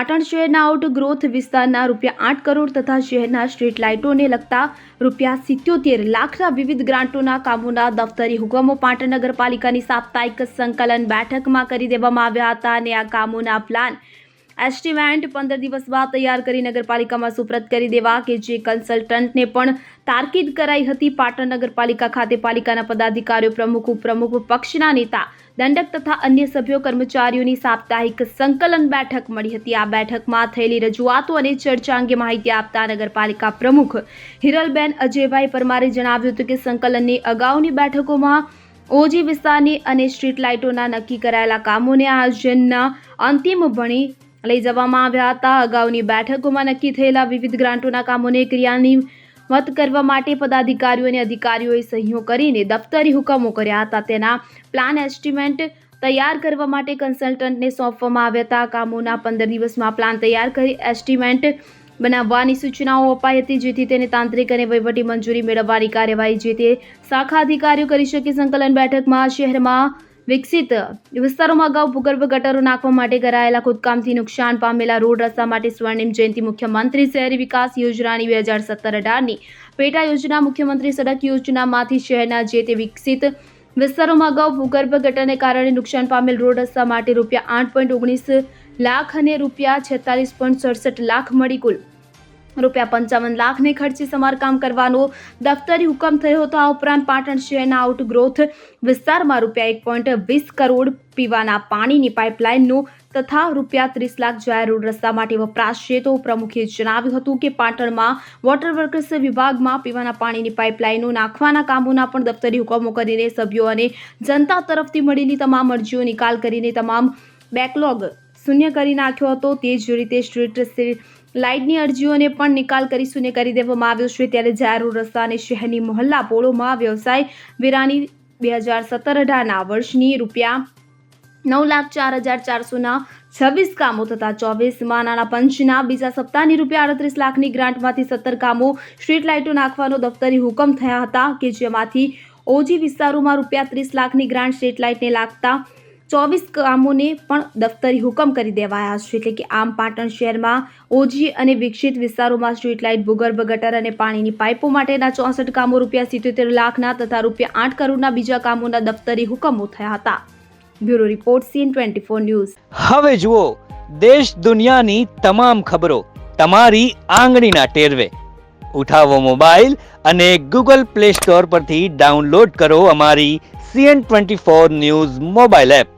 પાટણ શહેરના out growth વિસ્તારના રૂપિયા આઠ કરોડ તથા શહેરના સ્ટ્રીટ લાઇટોને લગતા રૂપિયા સિત્યોતેર લાખના વિવિધ ગ્રાન્ટોના કામોના દફતરી હુકમો પાટણ નગરપાલિકાની સાપ્તાહિક સંકલન બેઠકમાં કરી દેવામાં આવ્યા હતા અને આ કામોના પ્લાન એસ્ટિમેન્ટ પંદર દિવસ બાદ તૈયાર કરી નગરપાલિકામાં સુપ્રત કરી દેવા કે જે કન્સલ્ટન્ટને પણ તારકીદ કરાઈ હતી. પાટણ નગરપાલિકા ખાતે પાલિકાના પદાધિકારીઓ, પ્રમુખ, ઉપપ્રમુખ, પક્ષના નેતા, દંડક તથા અન્ય સભ્યો, કર્મચારીઓની સાપ્તાહિક સંકલન બેઠક મળી હતી. આ બેઠકમાં થયેલી રજૂઆતો અને ચર્ચા અંગે માહિતી આપતા નગરપાલિકા પ્રમુખ હિરલબેન અજયભાઈ પરમારે જણાવ્યું હતું કે સંકલનની અગાઉની બેઠકોમાં ઓજી વિસ્તારની અને સ્ટ્રીટ લાઇટોના નક્કી કરાયેલા કામોને આયોજનના અંતિમ ભણી લઈ જવામાં આવ્યા હતા. અગાઉની બેઠકોમાં નક્કી થયેલા વિવિધ ગ્રાન્ટોના કામોને ક્રિયાન્વિત કરવા માટે પદાધિકારીઓ અને અધિકારીઓએ સહીઓ કરીને દફતરી હુકમો કર્યા હતા. તેના પ્લાન એસ્ટિમેટ તૈયાર કરવા માટે કન્સલ્ટન્ટને સોંપવામાં આવ્યા હતા. કામોના પંદર દિવસમાં પ્લાન તૈયાર કરી એસ્ટિમેટ બનાવવાની સૂચનાઓ અપાઈ હતી, જેથી તેને તાંત્રિક અને વહીવટી મંજૂરી મેળવવાની કાર્યવાહી જે તે શાખા અધિકારીઓ કરી શકે સંકલન બેઠકમાં, શહેરમાં વિકસિત વિસ્તારોમાં અગાઉ ભૂગર્ભ ગટરો નાખવા માટે કરાયેલા ખોદકામથી નુકસાન પામેલા રોડ રસ્તા માટે સ્વર્ણિમ જયંતિ મુખ્યમંત્રી શહેરી વિકાસ યોજનાની બે હજાર સત્તર અઢારની પેટા યોજના મુખ્યમંત્રી સડક યોજનામાંથી શહેરના જે તે વિકસિત વિસ્તારોમાં અગાઉ ભૂગર્ભ ગટરને કારણે નુકસાન પામેલ રોડ રસ્તા માટે રૂપિયા આઠ પોઈન્ટ ઓગણીસ લાખ અને રૂપિયા છેતાલીસ પોઈન્ટ સડસઠ લાખ મળી કુલ રૂપિયા પંચાવન લાખને ખર્ચે સમારકામ કરવાનો દફતરી હુકમ થયો હતો. આ ઉપરાંત પાટણ શહેરના આઉટગ્રોથ વિસ્તારમાં રૂપિયા એક પોઈન્ટ વીસ કરોડ પીવાના પાણીની પાઇપલાઇનનું તથા રૂપિયા ત્રીસ લાખ જાહેર રોડ રસ્તા માટે વપરાશે તો પ્રમુખે જણાવ્યું હતું કે પાટણમાં વોટર વર્કર્સ વિભાગમાં પીવાના પાણીની પાઇપલાઇનો નાખવાના કામોના પણ દફતરી હુકમો કરીને સભ્યો અને જનતા તરફથી મળેલી તમામ અરજીઓ નિકાલ કરીને તમામ બેકલોગ શૂન્ય કરી નાખ્યો હતો. તે જ રીતે સ્ટ્રીટ લાઇટની અરજીઓને પણ નિકાલ કરી શૂન્ય કરી દેવામાં આવ્યો છે. ત્યારે જાહેર રસ્તા અને શહેરની મહોલ્લા પોળોમાં વ્યવસાય વેરાની બે હજાર સત્તર અઢારના વર્ષની રૂપિયા નવ લાખ ચાર હજાર ચારસોના છવ્વીસ કામો તથા ચોવીસમાં નાના પંચના બીજા સપ્તાહની રૂપિયા અડત્રીસ લાખની ગ્રાન્ટમાંથી સત્તર કામો સ્ટ્રીટ લાઇટો નાખવાનો દફતરી હુકમ થયા હતા કે જેમાંથી ઓજી વિસ્તારોમાં રૂપિયા ત્રીસ લાખની ગ્રાન્ટ સ્ટ્રીટ લાઇટને લાગતા ચોવીસ કામોને પણ દફતરી હુકમ કરી દેવાયા છે. એટલે કે આમ પાટણ શહેરમાં ઓજી અને વિકસિત વિસ્તારોમાં સ્ટ્રીટ લાઇટ ભૂગર્ભ ગટર અને પાણીની પાઇપો માટેના ચોસઠ કામો રૂપિયા સિત્યોતેર લાખના તથા રૂપિયા આઠ કરોડના બીજા કામોના દફતરી હુકમો થયા હતા. Bureau report CN twenty four news. હવે જુઓ, દેશ દુનિયાની તમામ ખબરો તમારી આંગળીના ટેરવે. ઉઠાવો મોબાઈલ અને ગૂગલ પ્લે સ્ટોર પરથી ડાઉનલોડ કરો અમારી CN twenty four news mobile app.